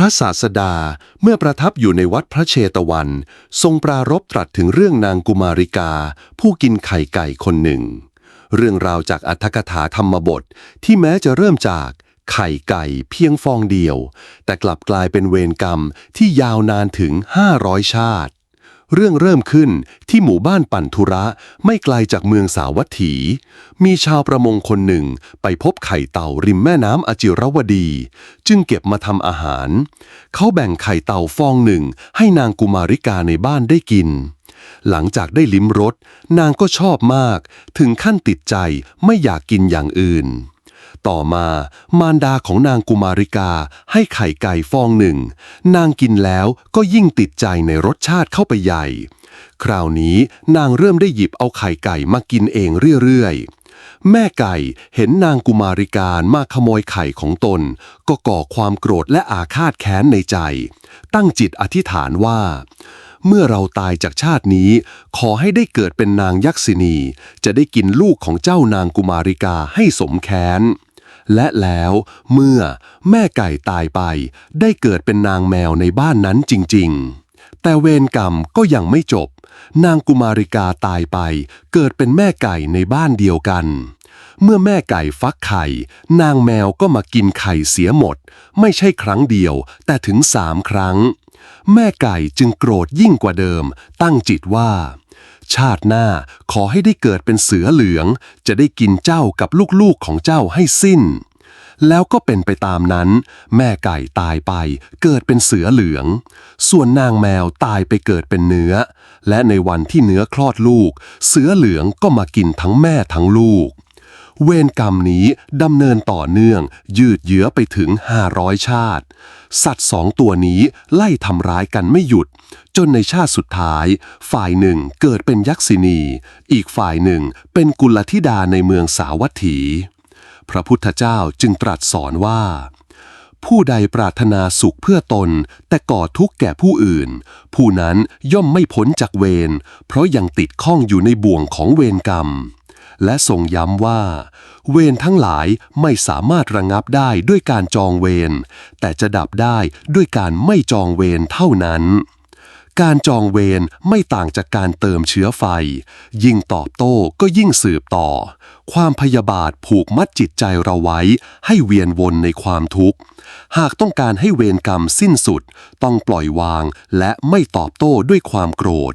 ระศาสดาเมื่อประทับอยู่ในวัดพระเชตวัน ทรงปรารบตรัสถึงเรื่องนางกุมาริกา ผู้กินไข่ไก่คนหนึ่ง เรื่องราวจากอัธกถาธรรมบทที่แม้จะเริ่มจากไข่ไก่เพียงฟองเดียว แต่กลับกลายเป็นเวรกรรมที่ยาวนานถึง 500 ชาติ เรื่องเริ่มขึ้นที่หมู่บ้านปั่นธุระไม่ไกลจากเมืองสาวัตถี มีชาวประมงคนหนึ่งไปพบไข่เต่าริมแม่น้ำอจิรวดี จึงเก็บมาทำอาหาร เขาแบ่งไข่เต่าฟองหนึ่งให้นางกุมาริกาในบ้านได้กิน หลังจากได้ลิ้มรสนางก็ชอบมาก ถึงขั้นติดใจไม่อยากกินอย่างอื่น ต่อมา มารดาของนางกุมาริกาให้ไข่ไก่ฟองหนึ่ง นางกินแล้วก็ยิ่งติดใจในรสชาติเข้าไปใหญ่ คราวนี้นางเริ่มได้หยิบเอาไข่ไก่มากินเองเรื่อยๆแม่ไก่เห็นนางกุมาริการมาขโมยไข่ของตน ก็ก่อความโกรธและอาฆาตแค้นในใจ ตั้งจิตอธิษฐานว่า เมื่อเราตายจากชาตินี้ ขอให้ได้เกิดเป็นนางยักษินี จะได้กินลูกของเจ้านางกุมาริกาให้สมแค้น และแล้วเมื่อแม่ไก่ตายไป ได้เกิดเป็นนางแมวในบ้านนั้นจริง ๆ แต่เวรกรรมก็ยังไม่จบ นางกุมาริกาตายไป เกิดเป็นแม่ไก่ในบ้านเดียวกัน เมื่อแม่ไก่ฟักไข่ นางแมวก็มากินไข่เสียหมด ไม่ใช่ครั้งเดียว แต่ถึงสามครั้ง แม่ไก่จึงโกรธยิ่งกว่าเดิม ตั้งจิตว่า ชาติหน้าขอให้ได้เกิดเป็นเสือเหลือง จะได้กินเจ้ากับลูกๆของเจ้าให้สิ้น แล้วก็เป็นไปตามนั้น แม่ไก่ตายไปเกิดเป็นเสือเหลือง ส่วนนางแมวตายไปเกิดเป็นเนื้อ และในวันที่เนื้อคลอดลูก เสือเหลืองก็มากินทั้งแม่ทั้งลูก เวรกรรมนี้ดำเนินต่อเนื่อง ยืดเยื้อไปถึง 500 ชาติ สัตว์สองตัวนี้ไล่ทำร้ายกันไม่หยุด จนในชาติสุดท้าย ฝ่ายหนึ่งเกิดเป็นยักษินี อีกฝ่ายหนึ่งเป็นกุลธิดาในเมืองสาวัตถี พระพุทธเจ้าจึงตรัสสอนว่าผู้ใดปรารถนาสุขเพื่อตน แต่ก่อทุกข์แก่ผู้อื่น ผู้นั้นย่อมไม่พ้นจากเวร เพราะยังติดข้องอยู่ในบ่วงของเวรกรรม และทรงย้ำว่า เวรทั้งหลายไม่สามารถระงับได้ด้วยการจองเวรแต่จะดับได้ด้วยการไม่จองเวรเท่านั้น การจองเวรไม่ต่างจากการเติมเชื้อไฟ ยิ่งตอบโต้ก็ยิ่งสืบต่อ ความพยาบาทผูกมัดจิตใจเราไว้ ให้เวียนวนในความทุกข์ หากต้องการให้เวรกรรมสิ้นสุด ต้องปล่อยวางและไม่ตอบโต้ด้วยความโกรธ